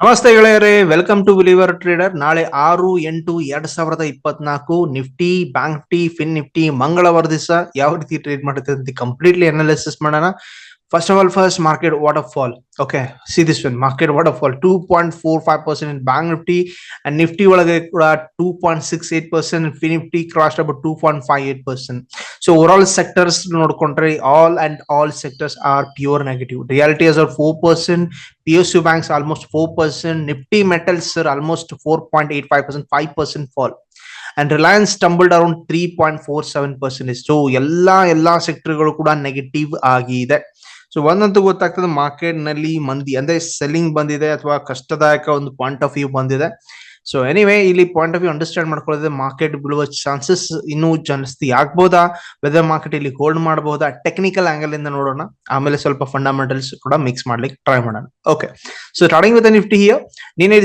ನಮಸ್ತೆ ಗೆಳೆಯರೇ welcome to believer trader ನಾಳೆ ಆರು, ಎಂಟು, ಎರಡ್ ಸಾವಿರದ ಇಪ್ಪತ್ನಾಲ್ಕು Nifty bank Nifty fin Nifty, ಮಂಗಳವಾರ ದಿವಸ ಯಾವ ರೀತಿ ಟ್ರೇಡ್ ಮಾಡುತ್ತೆ ಅಂತ ಕಂಪ್ಲೀಟ್ಲಿ ಅನಾಲಿಸಿಸ್ ಮಾಡೋಣ. first of all first market waterfall okay see this one market waterfall two point four five percent in bank nifty and nifty ಒಳಗೆ ಕೂಡ two point six eight percent phi nifty cross about two point five eight percent so overall sectors ನೋಡ್ಕೊಂಡ್ರೆ all and all sectors are pure negative reality as are four percent P S U banks almost four percent nifty metals almost four point eight five percent five percent fall and Reliance tumbled around three point four seven percentage so ಎಲ್ಲಾ ಎಲ್ಲಾ ಸೆಕ್ಟರ್ಗಳು ಕೂಡ negative ಆಗಿದೆ so ಒಂದಂತೂ ಗೊತ್ತಾಗ್ತದೆ ಮಾರ್ಕೆಟ್ನಲ್ಲಿ ಮಂದಿ, ಅಂದ್ರೆ selling ಬಂದಿದೆ ಅಥವಾ ಕಷ್ಟದಾಯಕ ಒಂದು ಪಾಯಿಂಟ್ ಆಫ್ ವ್ಯೂ ಬಂದಿದೆ. ಸೊ ಎನಿವೇ ಇಲ್ಲಿ ಪಾಯಿಂಟ್ ಆಫ್ ವ್ಯೂ ಅಂಡರ್ಸ್ಟ್ಯಾಂಡ್ ಮಾಡ್ಕೊಳ್ಳೋದ್ರೆ ಮಾರ್ಕೆಟ್ ಬೀಳುವ ಚಾನ್ಸಸ್ ಇನ್ನೂ ಜಾಸ್ತಿ ಆಗ್ಬೋದಾ? ವೆದರ್ ಮಾರ್ಕೆಟ್ ಇಲ್ಲಿ ಹೋಲ್ಡ್ ಮಾಡಬಹುದಾ ಟೆಕ್ನಿಕಲ್ ಆಂಗಲ್ ಇಂದ ನೋಡೋಣ. ಆಮೇಲೆ ಸ್ವಲ್ಪ ಫಂಡಮೆಂಟಲ್ಸ್ ಕೂಡ ಮಿಕ್ಸ್ ಮಾಡ್ಲಿಕ್ಕೆ ಟ್ರೈ ಮಾಡೋಣ. Okay so starting with Nifty here ನೀನೇ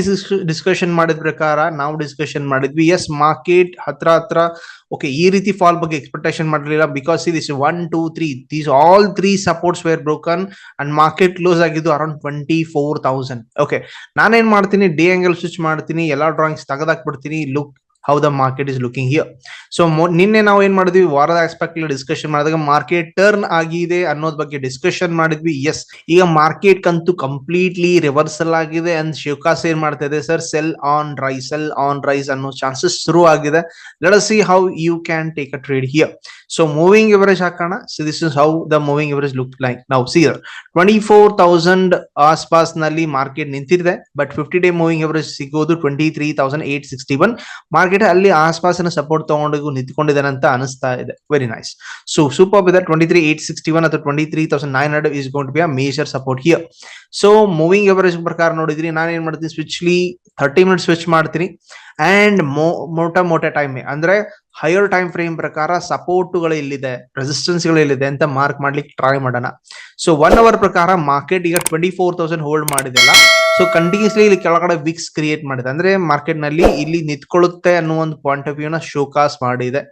ಡಿಸ್ಕಷನ್ ಮಾಡಿದ ಪ್ರಕಾರ ನಾವು ಡಿಸ್ಕಷನ್ ಮಾಡಿದ್ವಿ. ಎಸ್ ಮಾರ್ಕೆಟ್ ಹತ್ರ ಹತ್ರ ಓಕೆ ಈ ರೀತಿ ಫಾಲ್ ಬಗ್ಗೆ ಎಕ್ಸ್ಪೆಕ್ಟೇಷನ್ ಮಾಡಲಿಲ್ಲ because this one two three these all three supports were broken and market close ಆಗಿದ್ದು around twenty four thousand okay ನಾನೇನ್ ಮಾಡ್ತೀನಿ ಡಿ ಆಂಗಲ್ ಸ್ವಿಚ್ ಮಾಡ್ತೀನಿ, ಎಲ್ಲಾ drawings ತೆಗೆದಾಕ್ಬಿಡ್ತೀನಿ look how the market is looking here so ನಿನ್ನೆ ನಾವು ಏನ್ ಮಾಡಿದ್ವಿ? ವಾರದ ಆಸ್ಪೆಕ್ಟ್ ಡಿಸ್ಕಷನ್ ಮಾಡಿದಾಗ ಮಾರ್ಕೆಟ್ ಟರ್ನ್ ಆಗಿದೆ ಅನ್ನೋದ್ ಬಗ್ಗೆ ಡಿಸ್ಕಷನ್ ಮಾಡಿದ್ವಿ. ಎಸ್ ಈಗ ಮಾರ್ಕೆಟ್ ಕಂತೂ ಕಂಪ್ಲೀಟ್ಲಿ ರಿವರ್ಸಲ್ ಆಗಿದೆ ಅಂಡ್ ಶಿವಕಾಸ್ ಏನ್ ಮಾಡ್ತಾ ಇದೆ? Sir sell on rise sell on rise ಅನ್ನೋ ಚಾನ್ಸಸ್ ಶುರು ಆಗಿದೆ. Let see how you can take a trade here so moving average ಹಾಕೋಣ. So this is how the moving average look like ನಾವು ಸಿ ಟ್ವೆಂಟಿ ಫೋರ್ ತೌಸಂಡ್ ಆಸ್ಪಾಸ್ನಲ್ಲಿ market ನಿಂತಿದೆ. But fifty day moving average ಸಿಗೋದು twenty three thousand eight sixty one market ಅಲ್ಲಿ ಆಸ್ಪಾಸನ support ತಗೊಂಡು ನಿಂತ್ಕೊಂಡಿದ್ದಾನೆ ಅಂತ ಅನಿಸ್ತಾ ಇದೆ. ವೆರಿ ನೈಸ್ ಸೊ ಸೂಪರ್ ಬಿದರ್ twenty three eight sixty one ಅಥವಾ twenty three thousand nine hundred is gonna be a major support here so moving average ಪ್ರಕಾರ ನೋಡಿದ್ರಿ ನಾನು ಏನ್ ಮಾಡ್ತೀನಿ ಸ್ವಿಚ್ಲಿ ಥರ್ಟಿ ಮಿನಿಟ್ ಸ್ವಿಚ್ ಮಾಡ್ತೀನಿ. ಅಂಡ್ ಮೋಟ ಮೋಟ ಟೈಮ್ ಅಂದ್ರೆ ಹೈಯರ್ ಟೈಮ್ ಫ್ರೇಮ್ ಪ್ರಕಾರ ಸಪೋರ್ಟ್ಗಳು ಇಲ್ಲಿದೆ ರೆಸಿಸ್ಟೆನ್ಸ್ಗಳು ಇಲ್ಲಿದೆ ಅಂತ ಮಾರ್ಕ್ ಮಾಡ್ಲಿಕ್ಕೆ ಟ್ರೈ ಮಾಡೋಣ. ಸೊ ಒನ್ ಅವರ್ ಪ್ರಕಾರ ಮಾರ್ಕೆಟ್ ಈಗ ಟ್ವೆಂಟಿ ಫೋರ್ ತೌಸಂಡ್ ಹೋಲ್ಡ್ ಮಾಡಿದೆಲ್ಲ. ಸೊ ಕಂಟಿನ್ಯೂಸ್ಲಿ ಇಲ್ಲಿ ಕೆಳಗಡೆ ವಿಕ್ಸ್ ಕ್ರಿಯೇಟ್ ಮಾಡಿದೆ. ಅಂದ್ರೆ ಮಾರ್ಕೆಟ್ನಲ್ಲಿ ಇಲ್ಲಿ ನಿಂತ್ಕೊಳ್ಳುತ್ತೆ ಅನ್ನೋ ಒಂದು ಪಾಯಿಂಟ್ ಆಫ್ ವ್ಯೂ ನ ಶೋಕಾಸ್ ಮಾಡಿದೆ.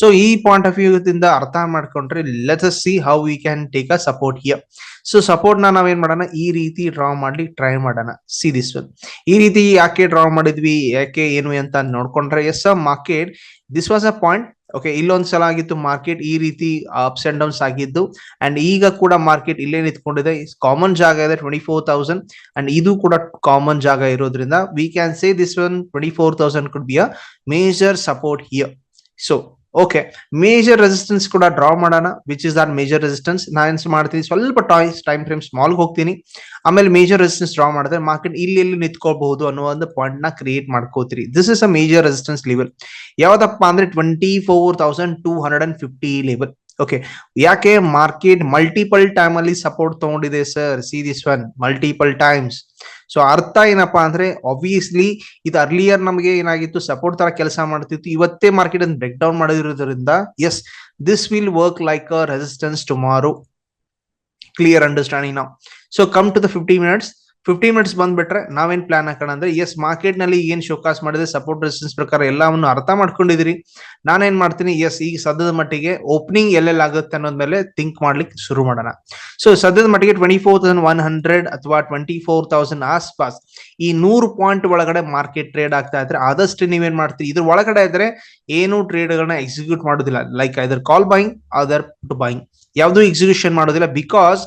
ಸೊ ಈ ಪಾಯಿಂಟ್ ಆಫ್ ವ್ಯೂ ದಿಂದ ಅರ್ಥ ಮಾಡ್ಕೊಂಡ್ರೆ let see how we can take a support here so ಸಪೋರ್ಟ್ನ ನಾವೇನ್ ಮಾಡೋಣ? ಈ ರೀತಿ ಡ್ರಾ ಮಾಡ್ಲಿಕ್ಕೆ ಟ್ರೈ ಮಾಡೋಣ. ಸಿ ದಿಸ್ ಒನ್ ಈ ರೀತಿ ಯಾಕೆ ಡ್ರಾ ಮಾಡಿದ್ವಿ? ಯಾಕೆ ಏನು ಅಂತ ನೋಡ್ಕೊಂಡ್ರೆ yes market this was a point okay ಇಲ್ಲೊಂದ್ ಸಲ ಆಗಿತ್ತು ಮಾರ್ಕೆಟ್ ಈ ರೀತಿ ಅಪ್ಸ್ ಅಂಡ್ ಡೌನ್ಸ್ ಆಗಿದ್ದು ಅಂಡ್ ಈಗ ಕೂಡ ಮಾರ್ಕೆಟ್ ಇಲ್ಲೇ ನಿಂತ್ಕೊಂಡಿದೆ. ಕಾಮನ್ ಜಾಗ ಇದೆ ಟ್ವೆಂಟಿ ಫೋರ್ ತೌಸಂಡ್ ಅಂಡ್ ಇದು ಕೂಡ ಕಾಮನ್ ಜಾಗ ಇರೋದ್ರಿಂದ we can say this one twenty four thousand could be a major support here so okay major resistance ಕೂಡ ಡ್ರಾ ಮಾಡೋಣ which is our major resistance ನಾನು ಮಾಡ್ತೀನಿ, ಸ್ವಲ್ಪ ಟಾಯ್ಸ್ ಟೈಮ್ ಫ್ರೇಮ್ ಸ್ಮಾಲ್ ಹೋಗ್ತೀನಿ. ಆಮೇಲೆ ಮೇಜರ್ ರೆಸಿಸ್ಟೆನ್ಸ್ ಡ್ರಾ ಮಾಡಿದ್ರೆ ಮಾರ್ಕೆಟ್ ಇಲ್ಲಿ ಇಲ್ಲಿ ನಿಂತ್ಕೋಬಹುದು ಅನ್ನೋ ಒಂದು ಪಾಯಿಂಟ್ನ ಕ್ರಿಯೇಟ್ ಮಾಡ್ಕೋತೀರಿ. This is a major resistance level ಯಾವ್ದಪ್ಪ ಅಂದ್ರೆ twenty four thousand two hundred and fifty level okay ಯಾಕೆ ಮಾರ್ಕೆಟ್ ಮಲ್ಟಿಪಲ್ ಟೈಮ್ ಅಲ್ಲಿ ಸಪೋರ್ಟ್ ತಗೊಂಡಿದೆ sir see this one multiple times so ಅರ್ಥ ಏನಪ್ಪಾ ಅಂದ್ರೆ ಆಬ್ವಿಯಸ್ಲಿ ಇದು ಅರ್ಲಿಯರ್ ನಮಗೆ ಏನಾಗಿತ್ತು ಸಪೋರ್ಟ್ ತರ ಕೆಲಸ ಮಾಡ್ತಿತ್ತು. ಇವತ್ತೇ ಮಾರ್ಕೆಟ್ ಅನ್ನು ಬ್ರೇಕ್ ಡೌನ್ ಮಾಡಿರೋದ್ರಿಂದ yes this will work like a resistance tomorrow clear understanding ನಾವು so come to the fifty minutes fifty minutes ಬಂದ್ಬಿಟ್ರೆ ನಾವೇನ್ ಪ್ಲಾನ್ ಹಾಕೋಣ ಅಂದ್ರೆ ಎಸ್ ಮಾರ್ಕೆಟ್ನಲ್ಲಿ ಏನ್ ಶೋಕಾಸ್ ಮಾಡಿದೆ ಸಪೋರ್ಟ್ ರೆಸಿಸ್ಟೆನ್ಸ್ ಪ್ರಕಾರ ಎಲ್ಲವನ್ನು ಅರ್ಥ ಮಾಡ್ಕೊಂಡಿದ್ರಿ ನಾನೇನ್ ಮಾಡ್ತೀನಿ ಎಸ್ ಈಗ ಸದ್ಯದ ಮಟ್ಟಿಗೆ ಓಪನಿಂಗ್ ಎಲ್ಲೆಲ್ಲ ಆಗುತ್ತೆ ಅನ್ನೋದ್ಮೇಲೆ ಥಿಂಕ್ ಮಾಡ್ಲಿಕ್ಕೆ ಶುರು ಮಾಡೋಣ. ಸೊ ಸದ್ಯದ ಮಟ್ಟಿಗೆ twenty four thousand one hundred ಅಥವಾ ಟ್ವೆಂಟಿ ಫೋರ್ ತೌಸಂಡ್ ಆಸ್ಪಾಸ್ ಈ ನೂರು ಪಾಯಿಂಟ್ ಒಳಗಡೆ ಮಾರ್ಕೆಟ್ ಟ್ರೇಡ್ ಆಗ್ತಾ ಇದ್ರೆ ಆದಷ್ಟು ನೀವೇನ್ ಮಾಡ್ತೀರಿ? ಇದ್ರ ಒಳಗಡೆ ಇದ್ರೆ ಏನು ಟ್ರೇಡ್ ಗಳನ್ನ ಎಕ್ಸಿಕ್ಯೂಟ್ ಮಾಡೋದಿಲ್ಲ. Like either call buying other put buying ಯಾವ್ದು ಎಕ್ಸಿಕ್ಯೂಷನ್ ಮಾಡೋದಿಲ್ಲ ಬಿಕಾಸ್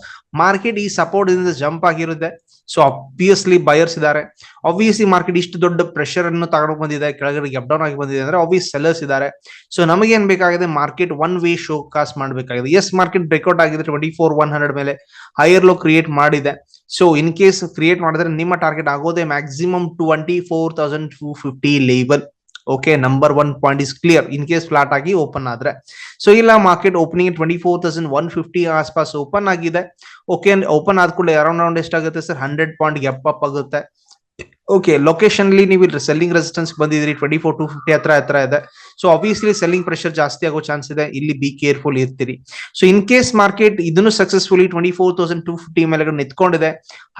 ಮಾರ್ಕೆಟ್ ಈ ಸಪೋರ್ಟ್ ಇಂದ ಜಂಪ್ ಆಗಿರುತ್ತೆ. ಸೊ ಅಬ್ವಿಯಸ್ಲಿ ಬಯರ್ಸ್ ಇದ್ದಾರೆ. ಆಬ್ವಿಯಸ್ಲಿ ಮಾರ್ಕೆಟ್ ಇಷ್ಟು ದೊಡ್ಡ ಪ್ರೆಷರ್ ಅನ್ನು ತಗೊಂಡು ಬಂದಿದೆ, ಕೆಳಗಡೆ ಅಪ್ ಡೌನ್ ಆಗಿ ಬಂದಿದೆ ಅಂದ್ರೆ ಆಬ್ವಿಯಸ್ ಸೆಲ್ಲರ್ಸ್ ಇದಾರೆ ಸೊ ನಮಗೆ ಏನ್ ಬೇಕಾಗಿದೆ? Market one way showcase ಮಾಡಬೇಕಾಗಿದೆ. ಎಸ್ ಮಾರ್ಕೆಟ್ ಬ್ರೇಕ್ಔಟ್ ಆಗಿದೆ. ಟ್ವೆಂಟಿ ಫೋರ್ ಒನ್ ಹಂಡ್ರೆಡ್ ಮೇಲೆ ಹೈಯರ್ ಲೋ ಕ್ರಿಯೇಟ್ ಮಾಡಿದೆ. ಸೊ ಇನ್ ಕೇಸ್ ಕ್ರಿಯೇಟ್ ಮಾಡಿದ್ರೆ ನಿಮ್ಮ ಟಾರ್ಗೆಟ್ ಆಗೋದೇ maximum twenty four thousand two fifty label okay number one point is clear in case flat ಆಗಿ open ಆದ್ರೆ. So ಇಲ್ಲ market opening twenty four thousand one fifty ಆಸ್ಪಾಸ್ open ಆಗಿದೆ. Okay open ಆದ ಕೂಡಲೇ around around ಎಷ್ಟಾಗುತ್ತೆ sir hundred point ಎಪ್ up ಆಗುತ್ತೆ. Okay ಲೊಕೇಶನ್ಲಿ ನೀವು ಸೆಲ್ಲಿಂಗ್ ರೆಸಿಸ್ಟೆನ್ಸ್ ಬಂದಿದ್ರಿ ಟ್ವೆಂಟಿ ಫೋರ್ ಟು ಫಿಫ್ಟಿ ಹತ್ರ ಹತ್ರ ಇದೆ. ಸೊ ಅಬ್ವಿಯಸ್ಲಿ ಸೆಲ್ಲಿಂಗ್ ಪ್ರೆಷರ್ ಜಾಸ್ತಿ ಆಗೋ ಚಾನ್ಸ್ ಇದೆ. ಇಲ್ಲಿ ಬಿ ಕೇರ್ಫುಲ್ ಇರ್ತೀರಿ. ಸೊ ಇನ್ ಕೇಸ್ ಮಾರ್ಕೆಟ್ ಇದನ್ನು successfully twenty four thousand two fifty ಮೇಲೆ ನಿಂತ್ಕೊಂಡಿದೆ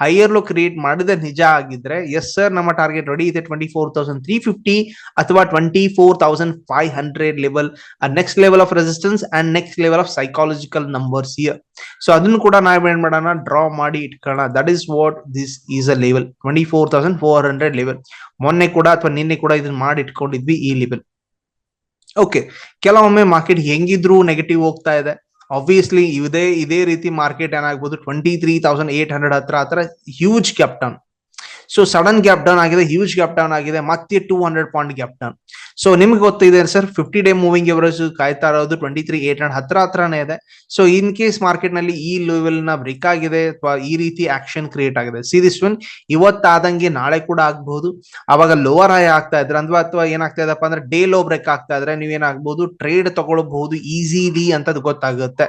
ಹೈಯರ್ ಲೋ ಕ್ರಿಯೇಟ್ ಮಾಡಿದ ನಿಜ ಆಗಿದ್ರೆ ಎಸ್ ಸರ್ ನಮ್ಮ ಟಾರ್ಗೆಟ್ ರೆಡಿ ಇದೆ twenty four thousand three fifty ಅಥವಾ twenty four thousand five hundred level next level of resistance and next level of psychological numbers here so ಅದನ್ನು ಕೂಡ ನಾವೇನ್ ಮಾಡೋಣ ಡ್ರಾ ಮಾಡಿ ಇಟ್ಕೊಳ್ಳೋಣ. That is what this is a level twenty four thousand four hundred level ಮೊನ್ನೆ ಕೂಡ ಅಥವಾ ನಿನ್ನೆ ಕೂಡ ಇದನ್ನ ಮಾಡಿ ಇಟ್ಕೊಂಡಿದ್ವಿ ಈ ಲೆವೆಲ್ ಓಕೆ ಕೆಲವೊಮ್ಮೆ ಮಾರ್ಕೆಟ್ ಹೆಂಗಿದ್ರು ನೆಗೆಟಿವ್ ಹೋಗ್ತಾ ಇದೆ. ಆಬ್ವಿಯಸ್ಲಿ ಇದೇ ಇದೇ ರೀತಿ ಮಾರ್ಕೆಟ್ ಏನಾಗ್ಬೋದು? Twenty three thousand eight hundred ಹತ್ರ ಹತ್ರ huge gap down so sudden gap down ಆಗಿದೆ ಹ್ಯೂಜ್ ಗ್ಯಾಪ್ ಡೌನ್ ಆಗಿದೆ, ಮತ್ತೆ two hundred point gap down so ನಿಮ್ಗೆ ಗೊತ್ತಿದೆ sir fifty day moving average ಕಾಯ್ತಾ ಇರೋದು ಟ್ವೆಂಟಿ ತ್ರೀ ಏಟ್ ಹಂಡ್ರೆಡ್ ಹತ್ರ ಹತ್ರನೇ ಇದೆ. ಸೊ ಇನ್ ಕೇಸ್ ಮಾರ್ಕೆಟ್ನಲ್ಲಿ ಈ ಲೆವೆಲ್ನ ಬ್ರೇಕ್ ಆಗಿದೆ, ಅಥವಾ ಈ ರೀತಿ ಆಕ್ಷನ್ ಕ್ರಿಯೇಟ್ ಆಗಿದೆ. ಸಿ ದಿಸ್ ಒನ್ ಇವತ್ತಾದಂಗೆ ನಾಳೆ ಕೂಡ ಆಗ್ಬಹುದು ಅವಾಗ ಲೋವರ್ ಹೈ ಆಗ್ತಾ ಇದ್ರೆ ಅಥವಾ ಅಥವಾ ಏನಾಗ್ತಾ ಇದಪ್ಪ ಅಂದ್ರೆ ಡೇ ಲೋ ಬ್ರೇಕ್ ಆಗ್ತಾ ಇದ್ರೆ ನೀವೇನಾಗ್ಬೋದು ಟ್ರೇಡ್ ತಗೊಳ್ಬಹುದು ಈಸಿಲಿ ಅಂತ ಗೊತ್ತಾಗುತ್ತೆ.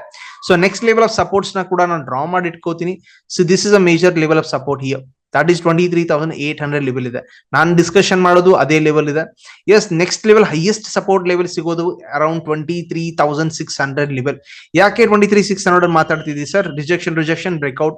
ಸೊ ನೆಕ್ಸ್ಟ್ ಲೆವೆಲ್ ಆಫ್ ಸಪೋರ್ಟ್ಸ್ನ ಕೂಡ ನಾನು ಡ್ರಾ ಮಾಡಿ ಇಟ್ಕೋತೀನಿ so this is a major level of support here that is twenty three thousand eight hundred level ಇದೆ. ನಾನು ಡಿಸ್ಕಷನ್ ಮಾಡೋದು ಅದೇ ಲೆವೆಲ್ ಇದೆ. Yes next level highest support level ಸಿಗೋದು around twenty three thousand six hundred level ಯಾಕೆ twenty three six hundred ಮಾತಾಡ್ತಿದ್ದೀವಿ sir rejection rejection breakout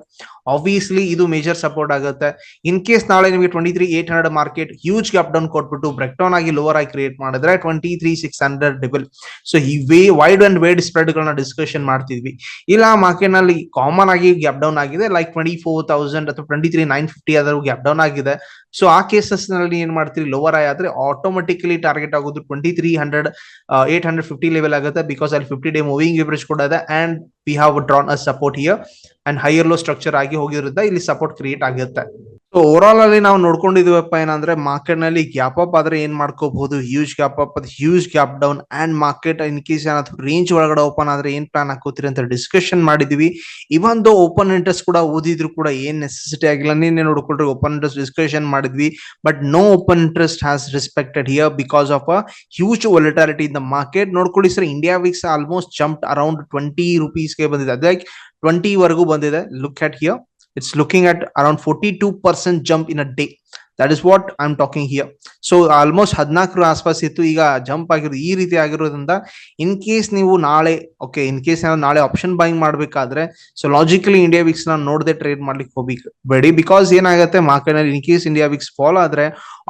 obviously ಇದು major support ಆಗುತ್ತೆ. In case ನಾಳೆ ನಿಮಗೆ twenty three eight hundred market huge gap down ಕೊಟ್ಬಿಟ್ಟು break down ಆಗಿ lower ಆಗಿ create ಮಾಡಿದ್ರೆ twenty three six hundred level so ಈ way wide and wade spread ಗಳನ್ನ ಡಿಸ್ಕಷನ್ ಮಾಡ್ತಿದ್ವಿ. ಇಲ್ಲ ಮಾರ್ಕೆಟ್ನಲ್ಲಿ ಕಾಮನ್ ಆಗಿ ಗ್ಯಾಪ್ ಡೌನ್ ಆಗಿದೆ. ಲೈಕ್ ಟ್ವೆಂಟಿ ಫೋರ್ ತೌಸಂಡ್ ಅಥವಾ ಟ್ವೆಂಟಿ ತ್ರೀ ನೈನ್ ಫಿಫ್ಟಿ ಆದರೂ ಗ್ಯಾಪ್ ಡೌನ್ ಆಗಿದೆ. ಸೊ ಆ ಕೇಸಸ್ನಲ್ಲಿ ಏನ್ ಮಾಡ್ತೀರಿ? ಲೋವರ್ ಐ ಆದ್ರೆ ಆಟೋಮೆಟಿಕಲಿ ಟಾರ್ಗೆಟ್ ಆಗೋದು twenty three hundred eight hundred fifty level ಆಗುತ್ತೆ ಬಿಕಾಸ್ ಅಲ್ಲಿ ಫಿಫ್ಟಿ ಡೇ ಮೂವಿಂಗ್ ಎವರೇಜ್ ಕೂಡ ಇದೆ and we have drawn a support here and higher low structure ಆಗಿ ಹೋಗಿರುತ್ತೆ ಇಲ್ಲಿ ಸಪೋರ್ಟ್ ಕ್ರಿಯೇಟ್ ಆಗುತ್ತೆ. ಸೊ ಓವರ್ ಆಲ್ ಅಲ್ಲಿ ನಾವು ನೋಡ್ಕೊಂಡಿದೀವಪ್ಪ ಏನಂದ್ರೆ ಮಾರ್ಕೆಟ್ನಲ್ಲಿ ಗ್ಯಾಪ್ ಅಪ್ ಆದ್ರೆ ಏನ್ ಮಾಡ್ಕೋಬಹುದು? ಹ್ಯೂಜ್ ಗ್ಯಾಪ್ ಅಪ್ ಅದು huge gap down and market in case ಏನಾದ್ರು ರೇಂಜ್ ಒಳಗಡೆ ಓಪನ್ ಆದ್ರೆ ಏನ್ ಪ್ಲಾನ್ ಹಾಕೋತೀರಿ ಅಂತ ಡಿಸ್ಕಷನ್ ಮಾಡಿದ್ವಿ. ಇವನ್ ದೋ ಓಪನ್ ಇಂಟ್ರೆಸ್ಟ್ ಕೂಡ ಓದಿದ್ರು ಕೂಡ ಏನ್ ನೆಸೆಸಿಟಿ ಆಗಿಲ್ಲ. ನಿನ್ನೆ ನೋಡ್ಕೊಂಡ್ರೆ ಓಪನ್ ಇಂಟ್ರೆಸ್ಟ್ ಡಿಸ್ಕಷನ್ ಮಾಡಿದ್ವಿ. But no open interest has respected here because of a huge volatility in the market ನೋಡ್ಕೊಳ್ಳಿ sir India VIX almost jump around twenty ರುಪೀಸ್ಗೆ ಬಂದಿದೆ. ಅದೇ ಟ್ವೆಂಟಿ ವರೆಗೂ ಬಂದಿದೆ. Look at here at around forty two percent jump in a day that is what I am talking here so almost ಹದಿನಾಲ್ಕರ ಆಸ್ಪಾಸ್ ಇತ್ತು. ಈಗ jump ಆಗಿರೋದು, ಈ ರೀತಿ ಆಗಿರೋದ್ರಿಂದ ಇನ್ ಕೇಸ್ ನೀವು ನಾಳೆ ಓಕೆ ಇನ್ ಕೇಸ್ ನಾವು ನಾಳೆ ಆಪ್ಷನ್ ಬೈಂಗ್ ಮಾಡಬೇಕಾದ್ರೆ ಸೊ ಲಾಜಿಕಲಿ ಇಂಡಿಯಾ ವಿಕ್ಸ್ನ ನೋಡದೆ ಟ್ರೇಡ್ ಮಾಡ್ಲಿಕ್ಕೆ ಹೋಗ್ಬೇಕು ಬೇಡಿ ಬಿಕಾಸ್ ಏನಾಗುತ್ತೆ ಮಾರ್ಕೆಟ್ನಲ್ಲಿ in case India VIX follow ಆದ್ರೆ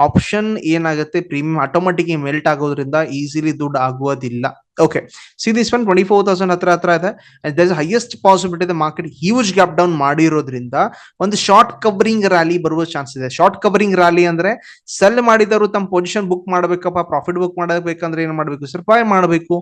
ಆಪ್ಷನ್ ಏನಾಗುತ್ತೆ ಪ್ರೀಮಿಯಂ ಆಟೋಮೆಟಿಕ್ ಮೆಲ್ಟ್ ಆಗೋದ್ರಿಂದ ಈಸಿಲಿ ದುಡ್ಡು ಆಗುವುದಿಲ್ಲ. Okay see this one twenty four thousand ಹತ್ರ ಹತ್ರ ಇದೆ. ದರ್ ಹೈಯೆಸ್ಟ್ ಪಾಸಿಬಿಲಿಟಿ ಇದೆ ಮಾರ್ಕೆಟ್ ಹ್ಯೂಜ್ ಗ್ಯಾಪ್ ಡೌನ್ ಮಾಡಿರೋದ್ರಿಂದ ಒಂದು ಶಾರ್ಟ್ ಕವರಿಂಗ್ ರ್ಯಾಲಿ ಬರುವ ಚಾನ್ಸ್ ಇದೆ. ಶಾರ್ಟ್ ಕವರಿಂಗ್ ರ್ಯಾಲಿ ಅಂದ್ರೆ ಸೆಲ್ ಮಾಡಿದವರು ತಮ್ಮ ಪೊಸಿಷನ್ ಬುಕ್ ಮಾಡ್ಬೇಕಪ್ಪ ಪ್ರಾಫಿಟ್ ಬುಕ್ ಮಾಡಬೇಕಂದ್ರೆ ಏನ್ ಮಾಡ್ಬೇಕು? ಸರ್ ಬಾಯ್ ಮಾಡಬೇಕು.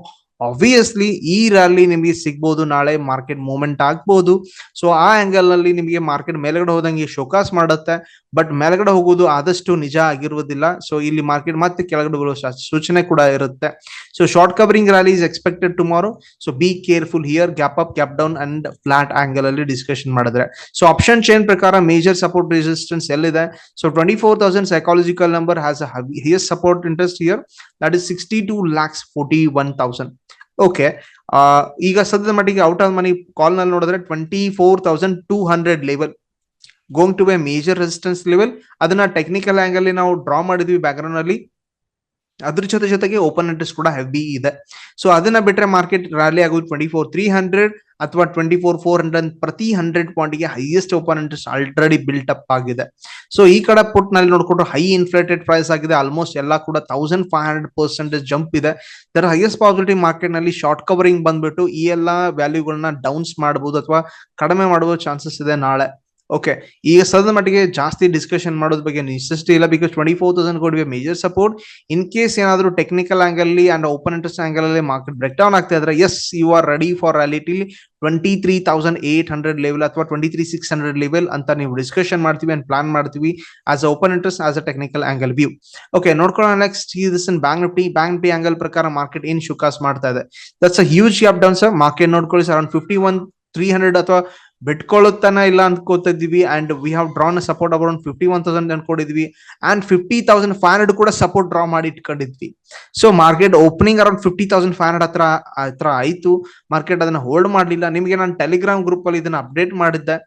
ಆಬ್ವಿಯಸ್ಲಿ ಈ ರ್ಯಾಲಿ ನಿಮಗೆ ಸಿಗ್ಬೋದು, ನಾಳೆ ಮಾರ್ಕೆಟ್ ಮೂವ್ಮೆಂಟ್ ಆಗ್ಬೋದು. ಸೊ ಆ ಆಂಗಲ್ನಲ್ಲಿ ನಿಮಗೆ ಮಾರ್ಕೆಟ್ ಮೇಲ್ಗಡೆ ಹೋದಂಗೆ ಶೋಕಾಸ್ ಮಾಡುತ್ತೆ. ಬಟ್ ಮೇಲ್ಗಡೆ ಹೋಗೋದು ಆದಷ್ಟು ನಿಜ ಆಗಿರುವುದಿಲ್ಲ. ಸೊ ಇಲ್ಲಿ ಮಾರ್ಕೆಟ್ ಮತ್ತೆ ಕೆಳಗಡೆ ಬರುವ ಸೂಚನೆ ಕೂಡ ಇರುತ್ತೆ. So short covering rally is expected tomorrow so be careful here gap up gap down and flat angle ಅಲ್ಲಿ ಡಿಸ್ಕಷನ್ ಮಾಡಿದ್ರೆ. ಸೊ ಆಪ್ಷನ್ ಚೈನ್ ಪ್ರಕಾರ ಮೇಜರ್ ಸಪೋರ್ಟ್ ರೆಸಿಸ್ಟೆನ್ಸ್ ಎಲ್ಲಿದೆ? So twenty four thousand psychological number has a here support interest here that is sixty two lakhs forty one thousand okay ಈಗ ಸದ್ಯದ ಮಟ್ಟಿಗೆ out of money ಕಾಲ್ನಲ್ಲಿ ನೋಡಿದ್ರೆ twenty four thousand two hundred level going to by major resistance level ಅದನ್ನ technical angle ನಾವು draw ಮಾಡಿದ್ವಿ background ಅಲ್ಲಿ. ಅದ್ರ ಜೊತೆ ಜೊತೆಗೆ ಓಪನ್ ಇಂಟ್ರೆಸ್ಟ್ ಕೂಡ ಹೆವಿ ಇದೆ. ಸೊ ಅದನ್ನ ಬಿಟ್ರೆ ಮಾರ್ಕೆಟ್ ರ್ಯಾಲಿ ಆಗೋದು ಟ್ವೆಂಟಿ ಫೋರ್ ತ್ರೀ ಹಂಡ್ರೆಡ್ ಅಥವಾ ಟ್ವೆಂಟಿ ಫೋರ್ ಫೋರ್ ಹಂಡ್ರೆಡ್ ಪ್ರತಿ hundred ಪಾಯಿಂಟ್ಗೆ highest open interest already built up ಆಗಿದೆ. ಸೊ ಈ ಕಡೆ ಪುಟ್ನಲ್ಲಿ ನೋಡ್ಕೊಂಡ್ರೆ ಹೈ ಇನ್ಫ್ಲೇಟೆಡ್ ಪ್ರೈಸ್ ಆಗಿದೆ. ಆಲ್ಮೋಸ್ಟ್ ಎಲ್ಲ ಕೂಡ thousand five hundred percentage jump ಇದೆ. ದರ್ ಹೈಯೆಸ್ಟ್ ಪಾಸಿಬಿಲಿಟಿ ಮಾರ್ಕೆಟ್ನಲ್ಲಿ ಶಾರ್ಟ್ ಕವರಿಂಗ್ ಬಂದ್ಬಿಟ್ಟು ಈ ಎಲ್ಲ ವ್ಯಾಲ್ಯೂಗಳನ್ನ ಡೌನ್ಸ್ ಮಾಡಬಹುದು ಅಥವಾ ಕಡಿಮೆ ಮಾಡುವ ಚಾನ್ಸಸ್ ಇದೆ ನಾಳೆ. ಓಕೆ ಈಗ ಸದನ ಮಟ್ಟಿಗೆ ಜಾಸ್ತಿ ಡಿಸ್ಕಷನ್ ಮಾಡೋದ್ ಬಗ್ಗೆ ನೆಸೆಸಿಟಿ ಇಲ್ಲ ಬಿಕಾಸ್ ಟ್ವೆಂಟಿ ಫೋರ್ ತೌಸಂಡ್ ಕೋಡ್ ಮೇಜರ್ ಸಪೋರ್ಟ್ ಇನ್ ಕೇಸ್ ಏನಾದರೂ technical angle and open interest angle ಅಲ್ಲಿ ಮಾರ್ಕೆಟ್ ಬ್ರೇಕ್ ಡೌನ್ ಆಗ್ತಾ ಇದ್ರೆ yes you are ready for reality twenty three thousand eight hundred level ಅಥವಾ twenty three six hundred level ಅಂತ ನೀವು discussion ಮಾಡ್ತೀವಿ and plan ಮಾಡ್ತೀವಿ as open interest as a technical angle view okay ನೋಡ್ಕೊಳ್ಳೋಣ next this in bank Nifty bank Nifty angle ಪ್ರಕಾರ market ಏನ್ ಶುಕಾಸ್ ಮಾಡ್ತಾ ಇದೆ. That's a huge up down sir market ನೋಡ್ಕೊಳ್ಳಿ sir around fifty one three hundred ಅಥವಾ ಬಿಟ್ಕೊಳ್ಳುತ್ತಾನ ಇಲ್ಲ ಅಂದ್ಕೋತಿದ್ವಿ and we have drawn support around fifty one thousand ಅನ್ಕೊಂಡಿದ್ವಿ and fifty thousand five hundred ಕೂಡ ಸಪೋರ್ಟ್ ಡ್ರಾ ಮಾಡಿ ಇಟ್ಕೊಂಡಿದ್ವಿ. So market opening around fifty thousand five hundred ಹತ್ರ ಹತ್ರ ಆಯ್ತು. Market ಅದನ್ನ hold ಮಾಡಲಿಲ್ಲ. ನಿಮಗೆ ನಾನು ಟೆಲಿಗ್ರಾಮ್ ಗ್ರೂಪ್ ಅಲ್ಲಿ ಇದನ್ನ ಅಪ್ಡೇಟ್ ಮಾಡಿದ್ದೆ.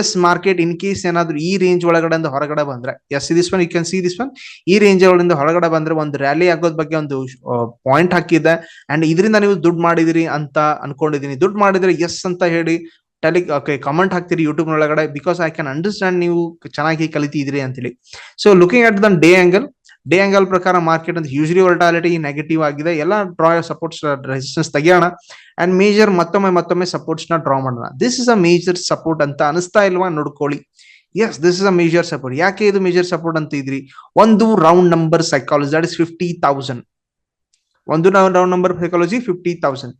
ಎಸ್ ಮಾರ್ಕೆಟ್ ಇನ್ ಕೇಸ್ ಏನಾದ್ರು ಈ ರೇಂಜ್ ಒಳಗಡೆ ಹೊರಗಡೆ ಬಂದ್ರೆ yes this one you can see this one ಈ ರೇಂಜ್ ಒಳಗಿಂದ ಹೊರಗಡೆ ಬಂದ್ರೆ ಒಂದು ರ್ಯಾಲಿ ಆಗೋದ್ ಬಗ್ಗೆ ಒಂದು ಪಾಯಿಂಟ್ ಹಾಕಿದ್ದೆ. ಅಂಡ್ ಇದರಿಂದ ನೀವು ದುಡ್ಡು ಮಾಡಿದಿರಿ ಅಂತ ಅನ್ಕೊಂಡಿದೀನಿ ದುಡ್ಡು ಮಾಡಿದ್ರೆ ಎಸ್ ಅಂತ ಹೇಳಿ ಟೆಲಿ ಓಕೆ ಕಮೆಂಟ್ ಹಾಕ್ತೀರಿ ಯೂಟ್ಯೂಬ್ ಒಳಗಡೆ ಬಿಕಾಸ್ ಐ ಕ್ಯಾನ್ ಅಂಡರ್ಸ್ಟ್ಯಾಂಡ್ ನೀವು ಚೆನ್ನಾಗಿ ಕಲಿತಿದ್ರಿ ಅಂತೇಳಿ. So looking at then day angle day angle ಪ್ರಕಾರ ಮಾರ್ಕೆಟ್ ಅಂತ ಯೂಶಲಿ ವರ್ಟಾಲಿಟಿ ನೆಗೆಟಿವ್ ಆಗಿದೆ. ಎಲ್ಲ ಡ್ರಾ ಸಪೋರ್ಟ್ಸ್ ರೆಸಿಸ್ಟೆನ್ಸ್ ತೆಗಿಯೋಣ. ಅಂಡ್ ಮೇಜರ್ ಮತ್ತೊಮ್ಮೆ ಮತ್ತೊಮ್ಮೆ ಸಪೋರ್ಟ್ಸ್ನ ಡ್ರಾ ಮಾಡೋಣ. This is a major support ಅಂತ ಅನಿಸ್ತಾ ಇಲ್ವಾ ನೋಡ್ಕೊಳ್ಳಿ. Yes this is a major support ಯಾಕೆ ಇದು ಮೇಜರ್ ಸಪೋರ್ಟ್ ಅಂತ ಇದ್ರಿ? ಒಂದು round number psychology that is fifty thousand ಒಂದು round number psychology fifty thousand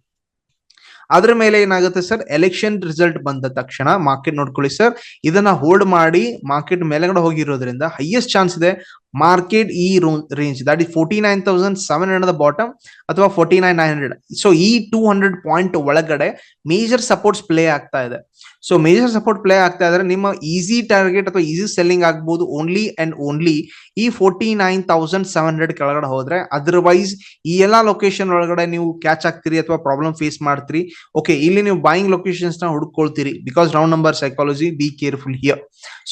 ಅದ್ರ ಮೇಲೆ ಏನಾಗುತ್ತೆ ಸರ್ ಎಲೆಕ್ಷನ್ ರಿಸಲ್ಟ್ ಬಂದ ತಕ್ಷಣ ಮಾರ್ಕೆಟ್ ನೋಡ್ಕೊಳ್ಳಿ ಸರ್ ಇದನ್ನ ಹೋಲ್ಡ್ ಮಾಡಿ ಮಾರ್ಕೆಟ್ ಮೇಲೆಗಡೆ ಹೋಗಿರೋದ್ರಿಂದ ಹೈಯೆಸ್ಟ್ ಚಾನ್ಸ್ ಇದೆ. ಮಾರ್ಕೆಟ್ ಈ range that is forty nine thousand seven hundred bottom ಅಥವಾ forty nine nine hundred so ಈ ಟೂ ಹಂಡ್ರೆಡ್ ಪಾಯಿಂಟ್ ಒಳಗಡೆ ಮೇಜರ್ ಸಪೋರ್ಟ್ಸ್ ಪ್ಲೇ ಆಗ್ತಾ ಇದೆ. ಸೊ ಮೇಜರ್ ಸಪೋರ್ಟ್ ಪ್ಲೇ ಆಗ್ತಾ ಇದ್ರೆ ನಿಮ್ಮ ಈಸಿ ಟಾರ್ಗೆಟ್ ಅಥವಾ ಈಸಿ ಸೆಲ್ಲಿಂಗ್ ಆಗ್ಬೋದು ಓನ್ಲಿ ಅಂಡ್ ಓನ್ಲಿ ಈ forty nine thousand seven hundred ಕೆಳಗಡೆ ಹೋದ್ರೆ ಅದರ್ವೈಸ್ ಈ ಎಲ್ಲ ಲೊಕೇಶನ್ ಒಳಗಡೆ ನೀವು ಕ್ಯಾಚ್ ಆಗ್ತೀರಿ ಅಥವಾ ಪ್ರಾಬ್ಲಮ್ ಫೇಸ್ ಮಾಡ್ತೀರಿ. ಓಕೆ ಇಲ್ಲಿ ನೀವು ಬಾಯಿಂಗ್ ಲೊಕೇಶನ್ಸ್ನ ಹುಡ್ಕೊಳ್ತೀರಿ because round number psychology be careful here